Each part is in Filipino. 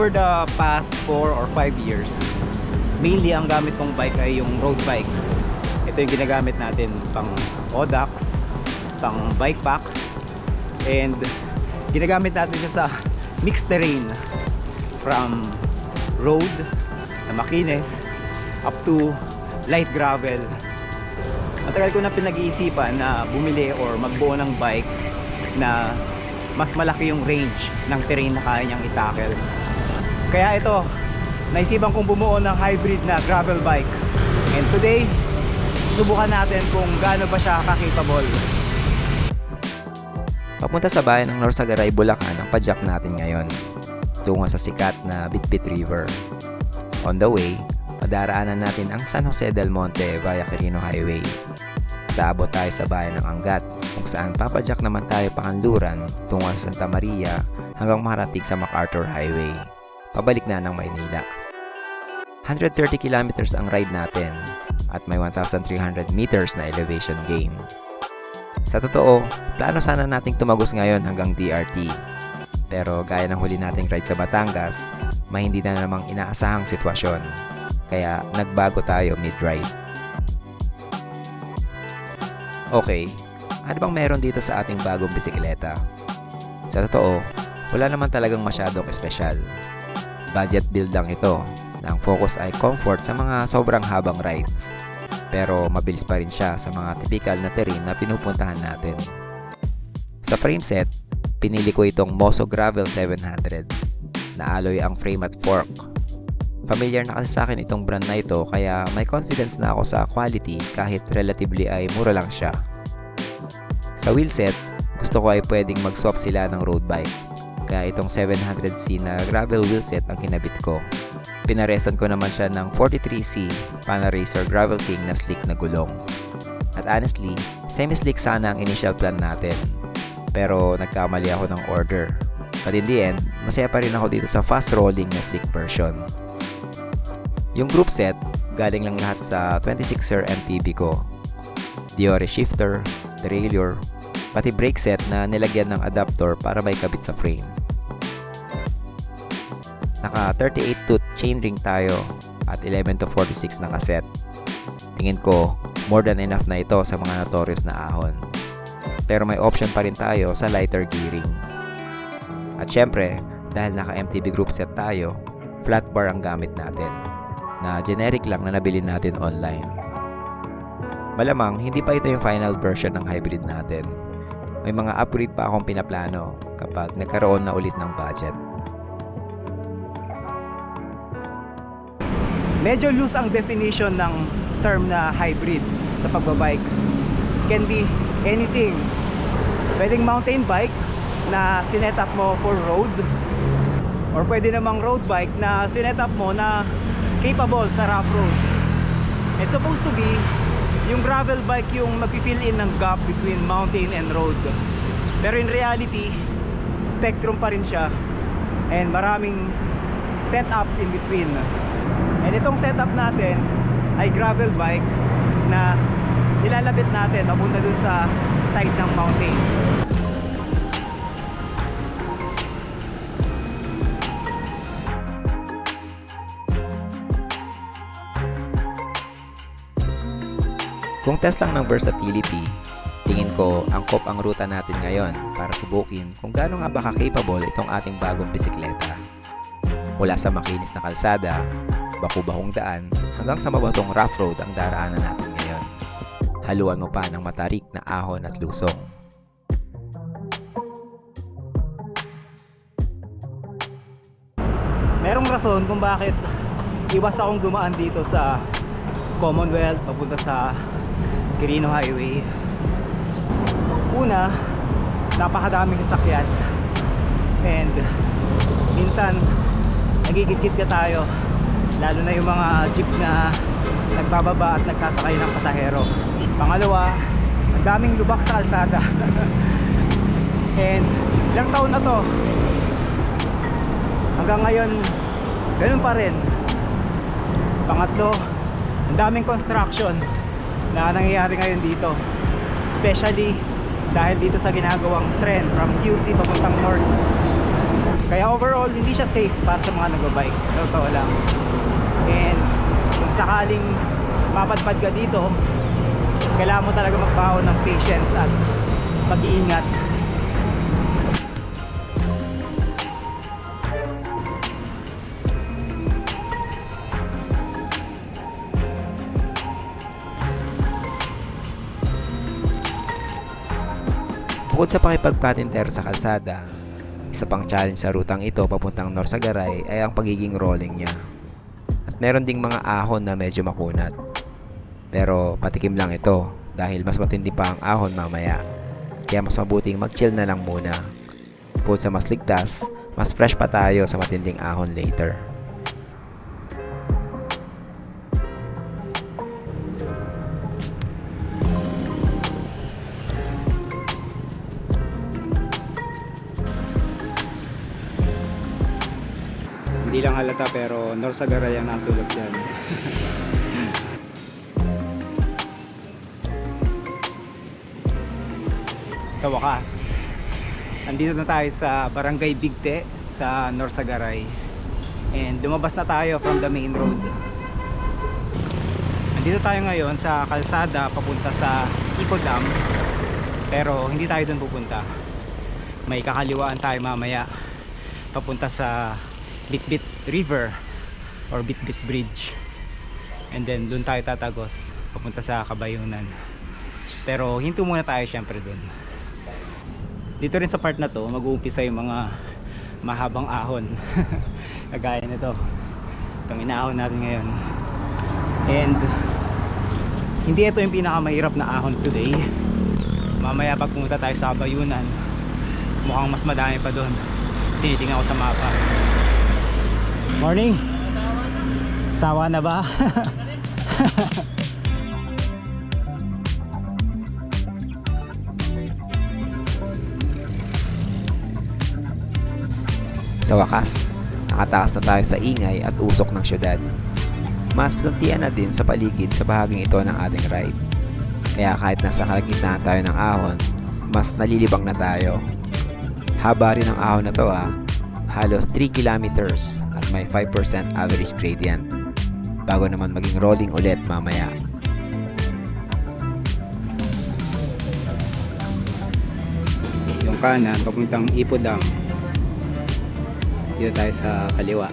Over the past 4 or 5 years, mainly ang gamit kong bike ay yung road bike. Ito yung ginagamit natin pang Odax, pang bike pack, and ginagamit natin siya sa mixed terrain from road na makines up to light gravel. Matagal ko na pinag-iisipan na bumili or magbuo ng bike na mas malaki yung range ng terrain na kaya niyang itackle. Kaya ito, naisipan kong bumuo ng hybrid na gravel bike. And today, subukan natin kung gaano ba siya ka-capable. Papunta sa bayan ng Norsagaray, Bulacan ang padyak natin ngayon. Tungo sa sikat na Bitbit River. On the way, madaraanan natin ang San Jose del Monte via Quirino Highway. Taabot tayo sa bayan ng Angat kung saan papadyak naman tayo pakanluran tungo sa Santa Maria hanggang makarating sa MacArthur Highway. Pabalik na ng Maynila. 130 kilometers ang ride natin at may 1,300 meters na elevation gain. Sa totoo, plano sana nating tumagos ngayon hanggang DRT. Pero gaya ng huli nating ride sa Batangas, may hindi na namang inaasahang sitwasyon. Kaya nagbago tayo mid-ride. Okay, ano bang meron dito sa ating bagong bisikleta? Sa totoo, wala naman talagang masyadong espesyal. Budget build lang ito, na ang focus ay comfort sa mga sobrang habang rides. Pero mabilis pa rin siya sa mga typical na terrain na pinupuntahan natin. Sa frame set, pinili ko itong Moso Gravel 700 na alloy ang frame at fork. Familiar na kasi sa akin itong brand na ito kaya may confidence na ako sa quality kahit relatively ay mura lang siya. Sa wheelset, gusto ko ay pwedeng mag-swap sila ng road bike. Kaya itong 700C na gravel wheelset ang kinabit ko. Pinaresan ko naman siya ng 43C Panaracer Gravel King na slick na gulong. At honestly, semi-slick sana ang initial plan natin. Pero nagkamali ako ng order. But in the end, masaya pa rin ako dito sa fast rolling na slick version. Yung group set, galing lang lahat sa 26er MTB ko. Diore shifter, derailleur, pati brake set na nilagyan ng adapter para may kabit sa frame. Naka 38 tooth chainring tayo at 11 to 46 na kaset. Tingin ko, more than enough na ito sa mga notorious na ahon. Pero may option pa rin tayo sa lighter gearing. At syempre, dahil naka MTB group set tayo, flat bar ang gamit natin na generic lang na nabili natin online. Malamang, hindi pa ito yung final version ng hybrid natin. May mga upgrade pa akong pinaplano kapag nagkaroon na ulit ng budget. Medyo loose ang definition ng term na hybrid sa pagbabike. Can be anything. Pwedeng mountain bike na sinet up mo for road or pwede namang road bike na sinet up mo na capable sa rough road. It's supposed to be yung gravel bike yung mag-fill in ng gap between mountain and road. Pero in reality, spectrum pa rin siya and maraming setups in between. And itong setup natin ay gravel bike na nilalabit natin papunta dun sa side ng mountain. Kung test lang ng versatility, tingin ko angkop ang ruta natin ngayon para subukin kung gaano nga ba ka-capable itong ating bagong bisikleta. Mula sa makinis na kalsada, baku-bahong daan, hanggang sa mabatong rough road ang daraanan natin ngayon. Haluan mo pa ng matarik na ahon at lusong. Merong rason kung bakit iwas akong dumaan dito sa Commonwealth papunta sa Quirino Highway. Una, napakadaming sasakyan. and minsan nagigigit ka tayo lalo na yung mga jeep na nagbababa at nagsasakay ng pasahero. Pangalawa ang daming lubak sa kalsada. And ilang taon na to? Hanggang ngayon ganun pa rin. Pangatlo ang daming construction na nangyayari ngayon dito. Especially dahil dito sa ginagawang trend from QC papuntang north. Kaya overall hindi siya safe para sa mga nagbabike. Totoo lang and kung sakaling mapadpad ka dito kailangan mo talaga magbaon ng patience at pag-iingat Bukod sa pakipagpatintero sa kalsada, isa pang challenge sa rutang ito papuntang Norsagaray ay ang pagiging rolling niya. Meron ding mga ahon na medyo makunat. Pero patikim lang ito dahil mas matindi pa ang ahon mamaya. Kaya mas mabuting mag-chill na lang muna. Bukod sa mas ligtas, mas fresh pa tayo sa matinding ahon later. Hindi lang halata pero Norsagaray ang nasulat dyan. Sa wakas andito na tayo sa Barangay Bigte sa Norsagaray and lumabas na tayo from the main road. Andito tayo ngayon sa kalsada papunta sa Ico Dam. Pero hindi tayo doon pupunta. May kakaliwaan tayo mamaya papunta sa Bitbit River or Bitbit Bridge. And then doon tayo tatagos papunta sa Kabayunan. Pero hinto muna tayo syempre doon dito rin sa part na to mag-uumpisa yung mga mahabang ahon. Kagaya nito. Itong inaahon natin ngayon. And hindi ito yung pinakamahirap na ahon today. Mamaya pag pumunta tayo sa Kabayunan mukhang mas madami pa doon tinitingnan ko sa mapa morning sawa na ba Sa wakas, nakatakas na tayo sa ingay at usok ng syudad. Mas luntian na din sa paligid sa bahaging ito ng ating ride. Kaya kahit nasa kalagitnaan tayo ng ahon, mas nalilibang na tayo. Haba rin ang ahon na to ah, halos 3 kilometers may 5% average gradient. Bago naman maging rolling ulit mamaya. yung kanan papuntang Ipo Dam dito tayo sa kaliwa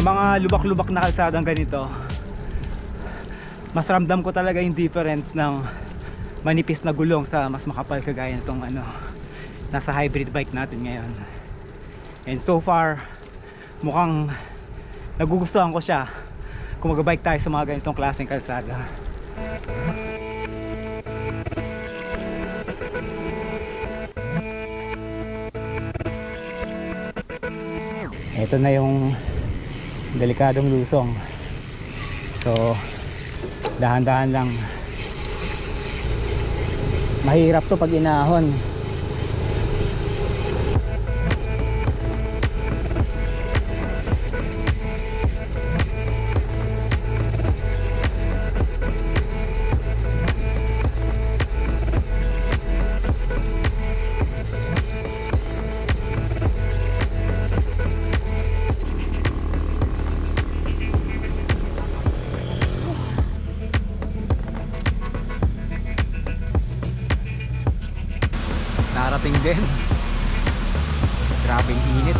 sa mga lubak-lubak na kalsadang ganito mas ramdam ko talaga yung difference ng manipis na gulong sa mas makapal kagaya nitong ano nasa hybrid bike natin ngayon. And so far mukhang nagugustuhan ko siya kung magbike tayo sa mga ganitong klaseng kalsada. Ito na yung delikadong lusong. So dahan-dahan lang. Mahirap to pag inahon natin grabing init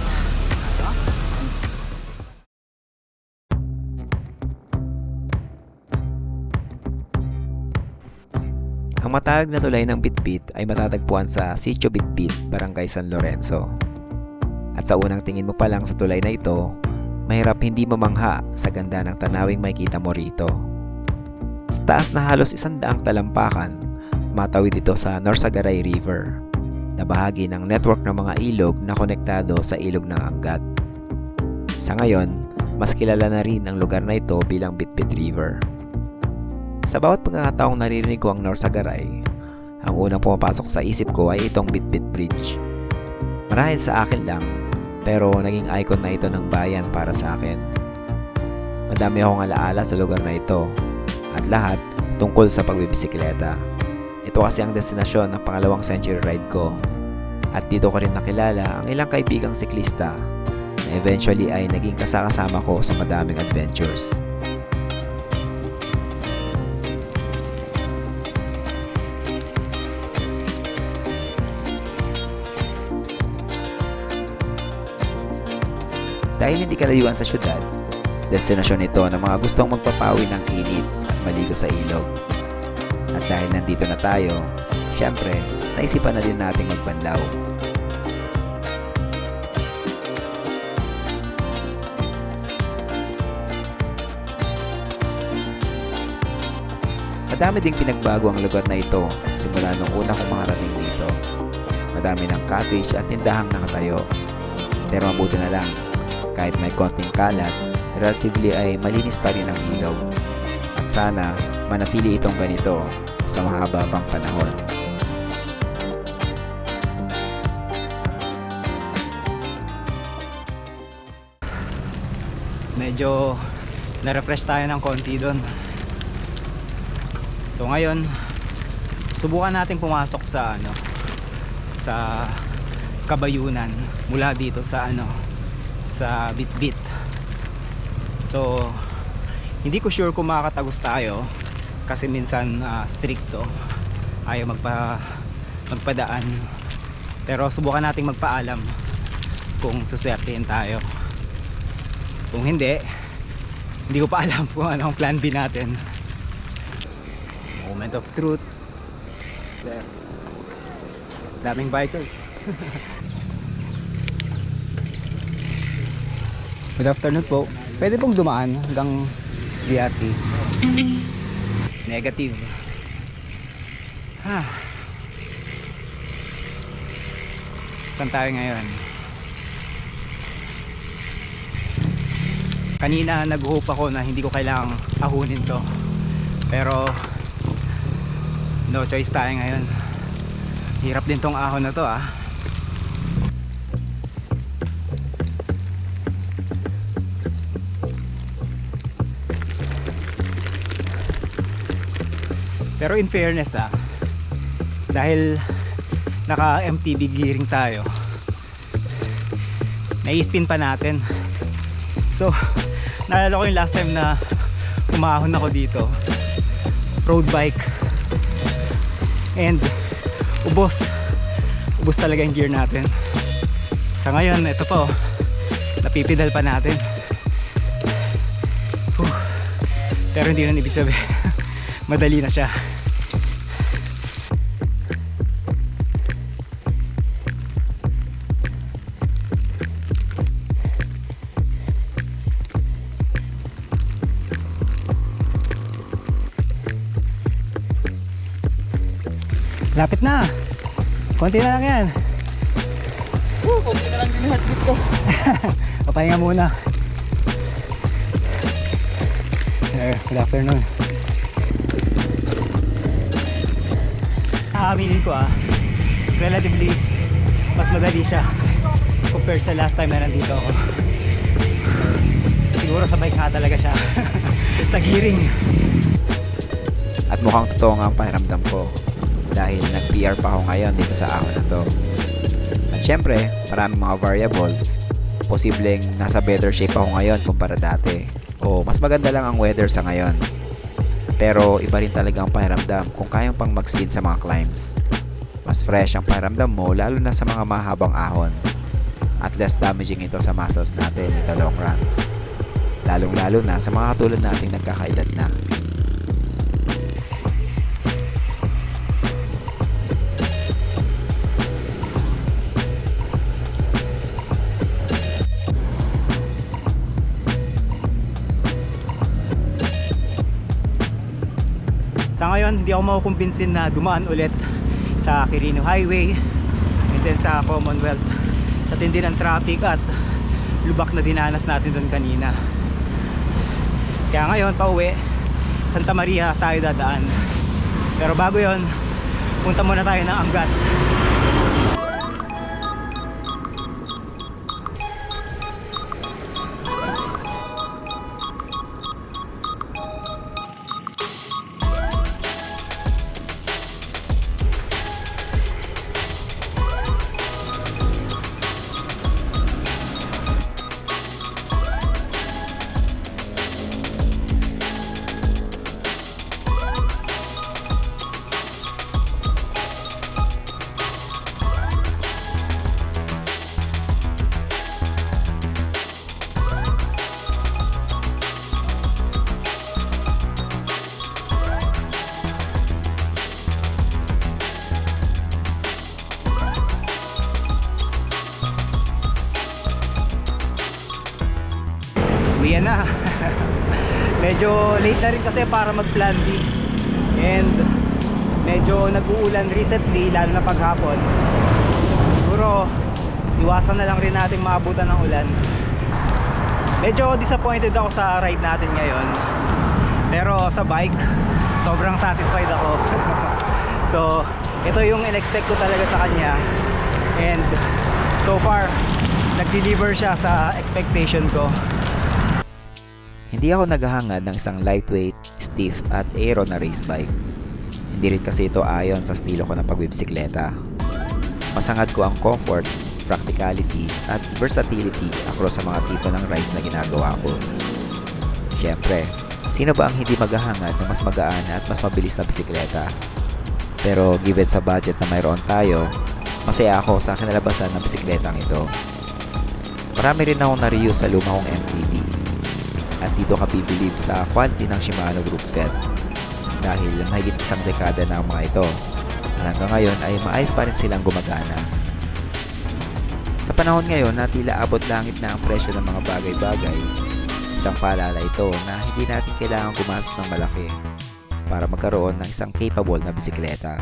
Ang matag na tulay ng Bitbit ay matatagpuan sa Sitio Bitbit, Barangay San Lorenzo. At sa unang tingin mo pa lang sa tulay na ito, mahirap hindi mamangha sa ganda ng tanawing makikita mo rito. Sa taas na halos isang daang talampakan, matawid ito sa Norsagaray River na bahagi ng network ng mga ilog na konektado sa ilog ng Angat. Sa ngayon, mas kilala na rin ang lugar na ito bilang Bitbit River. Sa bawat pagkakataong naririnig ko ang Norsagaray, ang unang pumapasok sa isip ko ay itong Bitbit Bridge. Marahil sa akin lang, pero naging icon na ito ng bayan para sa akin. Madami akong alaala sa lugar na ito, at lahat tungkol sa pagbibisikleta. Ito kasi ang destinasyon ng pangalawang century ride ko. At dito ko rin nakilala ang ilang kaibigang siklista na eventually ay naging kasakasama ko sa madaming adventures. Dahil hindi kalayuan sa syudad, destinasyon ito ng mga gustong magpapawi ng init at maligo sa ilog. Dahil nandito na tayo, syempre, naisipan na din nating magbanlaw. Madami ding pinagbago ang lugar na ito simula nung una kong makarating dito. Madami ng cottage at tindahang nakatayo. Pero mabuti na lang, kahit may konting kalat, relatively ay malinis pa rin ang ilog. At sana manatili itong ganito sa mahaba pang panahon. medyo na-refresh tayo ng konti doon so ngayon subukan natin pumasok sa ano sa kabayunan mula dito sa ano sa bitbit. So hindi ko sure kung makakatagos tayo kasi minsan ah, stricto ayaw magpa magpadaan pero subukan nating magpaalam kung suswertein tayo kung hindi, hindi ko pa alam kung ano ang plan B natin. Moment of truth. There. Daming bikers. Good afternoon po. Pwede pong dumaan hanggang DRT. Negative. Ha. Saan tayo ngayon? kanina nag-hope ako na hindi ko kailangang ahunin to pero no choice tayo ngayon hirap din tong ahon na to ah pero in fairness ah dahil naka MTB gearing tayo nai-spin pa natin So, naalala ko yung last time na umahon ako dito. Road bike. And ubos. Ubos talaga yung gear natin. Sa ngayon, ito po. Napipidal pa natin. Whew. Pero hindi na ibig sabihin. Madali na siya. Lapit na. Konti na lang yan. Woo, konti na lang din yung heartbeat ko. Papahinga muna. Sir, good afternoon. Nakakabilin ko ah. Relatively, mas madali siya compared sa last time na nandito ako. Siguro sa bike nga talaga siya. sa gearing. At mukhang totoo nga ang pakiramdam ko dahil nag-PR pa ako ngayon dito sa ahon na to. At syempre, maraming mga variables. Posibleng nasa better shape ako ngayon kumpara dati. O mas maganda lang ang weather sa ngayon. Pero iba rin talaga ang pakiramdam kung kayang pang mag-speed sa mga climbs. Mas fresh ang pakiramdam mo lalo na sa mga mahabang ahon. At less damaging ito sa muscles natin in the long run. Lalong lalo na sa mga katulad nating nagkakaedad na. Sa ngayon, hindi ako makukumbinsin na dumaan ulit sa Quirino Highway and then sa Commonwealth sa tindi ng traffic at lubak na dinanas natin doon kanina. Kaya ngayon, pauwi, Santa Maria tayo dadaan. Pero bago yon punta muna tayo ng Angat. Medyo late na rin kasi para mag plan B. And medyo nag-uulan recently, lalo na paghapon. Siguro, iwasan na lang rin natin maabutan ng ulan. Medyo disappointed ako sa ride natin ngayon. Pero sa bike, sobrang satisfied ako. so, ito yung in-expect ko talaga sa kanya. And so far, nag-deliver siya sa expectation ko. Hindi ako naghahangad ng isang lightweight, stiff at aero na race bike. Hindi rin kasi ito ayon sa estilo ko ng pagbibisikleta. Masangad ko ang comfort, practicality at versatility across sa mga tipo ng rides na ginagawa ko. Siyempre, sino ba ang hindi maghahangad ng mas magaan at mas mabilis na bisikleta? Pero given sa budget na mayroon tayo, masaya ako sa kinalabasan ng bisikletang ito. Marami rin akong na-reuse sa luma kong MTB at dito ka bibilib sa quality ng Shimano Group Set dahil mahigit isang dekada na ang mga ito at hanggang ngayon ay maayos pa rin silang gumagana. Sa panahon ngayon na tila abot langit na ang presyo ng mga bagay-bagay, isang paalala ito na hindi natin kailangan gumastos ng malaki para magkaroon ng isang capable na bisikleta.